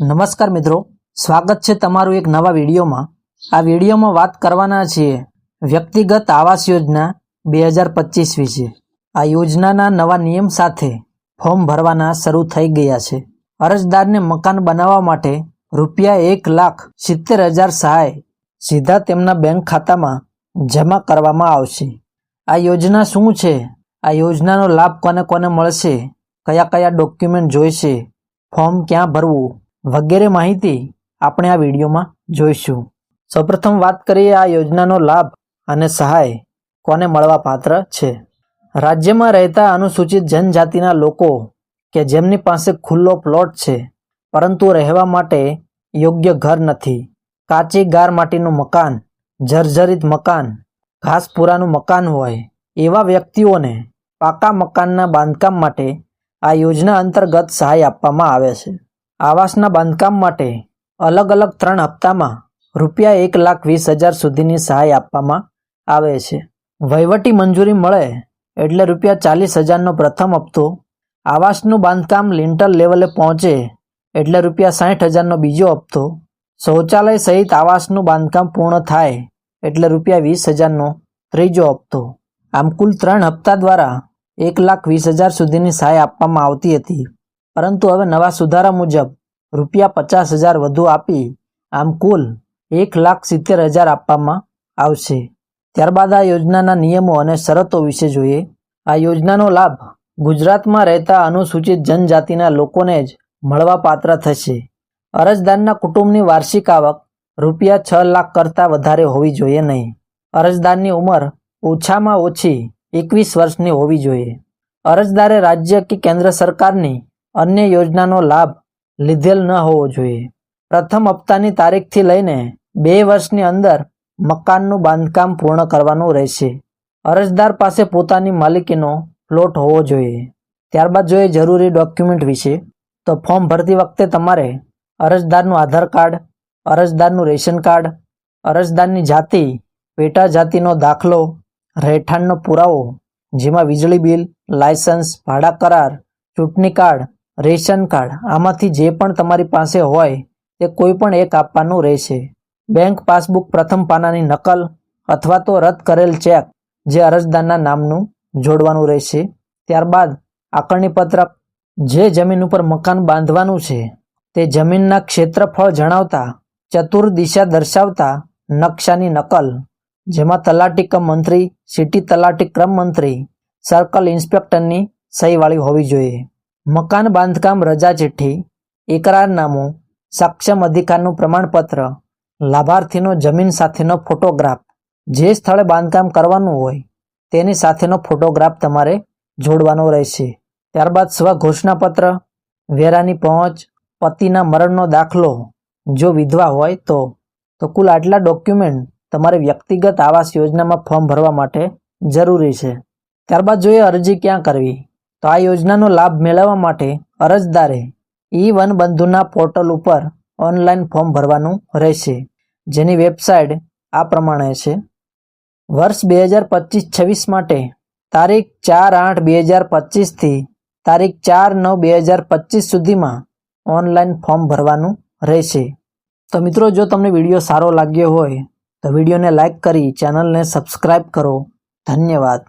નમસ્કાર મિત્રો, સ્વાગત છે તમારું એક નવા વિડીયોમાં. આ વિડીયોમાં વાત કરવાના છીએ વ્યક્તિગત આવાસ યોજના બે હજાર પચીસ વિશે. આ યોજનાના નવા નિયમ સાથે ફોર્મ ભરવાના શરૂ થઈ ગયા છે. અરજદારને મકાન બનાવવા માટે રૂપિયા એક લાખ સિત્તેર હજાર સહાય સીધા તેમના બેંક ખાતામાં જમા કરવામાં આવશે. આ યોજના શું છે? આ યોજનાનો લાભ કોને કોને મળશે? કયા કયા ડોક્યુમેન્ટ જોઈશે? ફોર્મ ક્યાં ભરવું? વગેરે માહિતી આપણે આ વિડીયોમાં જોઈશું. સૌપ્રથમ વાત કરીએ આ યોજનાનો લાભ અને સહાય કોને મળવા પાત્ર છે. રાજ્યમાં રહેતા અનુસૂચિત જનજાતિના લોકો કે જેમની પાસે ખુલ્લો પ્લોટ છે, પરંતુ રહેવા માટે યોગ્ય ઘર નથી. કાચી ગાર માટીનું મકાન, જર્જરિત મકાન ઘાસપુરાનું મકાન હોય, એવા વ્યક્તિઓને પાકા મકાનના બાંધકામ માટે આ યોજના અંતર્ગત સહાય આપવામાં આવે છે. આવાસના બાંધકામ માટે અલગ અલગ ત્રણ હપ્તામાં રૂપિયા એક લાખ વીસ હજાર સુધીની સહાય આપવામાં આવે છે. વહીવટી મંજૂરી મળે એટલે રૂપિયા ચાલીસ હજારનો પ્રથમ હપ્તો આવાસનું બાંધકામ લિન્ટર લેવલે પહોંચે એટલે રૂપિયા સાઠ હજારનો બીજો હપ્તો શૌચાલય સહિત આવાસનું બાંધકામ પૂર્ણ થાય એટલે રૂપિયા વીસ હજારનો ત્રીજો હપ્તો. આમ કુલ ત્રણ હપ્તા દ્વારા એક લાખ વીસ હજાર સુધીની સહાય આપવામાં આવતી હતી. પરંતુ હવે નવા સુધારા મુજબ રૂપિયા પચાસ હજાર વધુ આપી આમ કુલ એક લાખ સિત્તેર હજાર આપવામાં આવશે. ત્યારબાદ આ યોજનાના નિયમો અને શરતો વિશે જોઈએ. આ યોજનાનો લાભ ગુજરાતમાં રહેતા અનુસૂચિત જનજાતિના લોકોને જ મળવા પાત્ર થશે. અરજદારના કુટુંબની વાર્ષિક આવક રૂપિયા છ લાખ કરતાં વધારે હોવી જોઈએ નહીં. અરજદારની ઉંમર ઓછામાં ઓછી એકવીસ વર્ષની હોવી જોઈએ. અરજદારે રાજ્ય કે કેન્દ્ર સરકારની અન્ય યોજનાનો લાભ લીધેલ ન હોવો જોઈએ. પ્રથમ હપ્તાની તારીખથી લઈને બે વર્ષની અંદર મકાનનું બાંધકામ પૂર્ણ કરવાનું રહેશે. અરજદાર પાસે પોતાની માલિકીનો પ્લોટ હોવો જોઈએ. ત્યારબાદ જોઈએ જરૂરી ડોક્યુમેન્ટ વિશે, તો ફોર્મ ભરતી વખતે તમારે અરજદારનું આધાર કાર્ડ, અરજદારનું રેશન કાર્ડ, અરજદારની જાતિ, પેટા જાતિનો દાખલો, રહેઠાણનો પુરાવો, જેમાં વીજળી બિલ, લાયસન્સ, ભાડા કરાર, ચૂંટણી કાર્ડ રેશન કાર્ડ. આમાંથી જે પણ તમારી પાસે હોય, તે કોઈ પણ એક આપવાનું રહેશે. બેંક પાસબુક પ્રથમ પાનાની નકલ અથવા તો રદ કરેલ ચેક જે અરજદારના નામનું જોડવાનું રહેશે. ત્યારબાદ આકરણી પત્રક જે જમીન ઉપર મકાન બાંધવાનું છે, તે જમીનના ક્ષેત્રફળ જણાવતા, ચતુર દિશા દર્શાવતા નકશાની નકલ, જેમાં તલાટી કમ મંત્રી, સિટી તલાટી ક્રમ મંત્રી, સર્કલ ઇન્સ્પેક્ટરની સહીવાળી હોવી જોઈએ. મકાન બાંધકામ રજા ચિઠ્ઠી, એકરારનામું સક્ષમ અધિકારનું પ્રમાણપત્ર, લાભાર્થીનો જમીન સાથેનો ફોટોગ્રાફ. જે સ્થળે બાંધકામ કરવાનું હોય, તેની સાથેનો ફોટોગ્રાફ તમારે જોડવાનો રહેશે. ત્યારબાદ સ્વઘોષણાપત્ર, વેરાની પહોંચ, પતિના મરણનો દાખલો, જો વિધવા હોય તો. તો કુલ આટલા ડોક્યુમેન્ટ તમારે વ્યક્તિગત આવાસ યોજનામાં ફોર્મ ભરવા માટે જરૂરી છે. ત્યારબાદ જોઈએ અરજી ક્યાં કરવી? તો આ યોજનાનો લાભ મેળવવા માટે અરજદારે ઈ વન બંધુના પોર્ટલ ઉપર ઓનલાઈન ફોર્મ ભરવાનું રહેશે. જેની વેબસાઇટ આ પ્રમાણે છે. વર્ષ બે હજાર પચીસ છવ્વીસ માટે તારીખ ચાર આઠ બે હજાર પચીસથી તારીખ ચાર નવ બે હજાર પચીસ સુધીમાં ઓનલાઈન ફોર્મ ભરવાનું રહેશે. તો મિત્રો, જો તમને વીડિયો સારો લાગ્યો હોય, તો વિડીયોને લાઈક કરી ચેનલને સબસ્ક્રાઈબ કરો. ધન્યવાદ.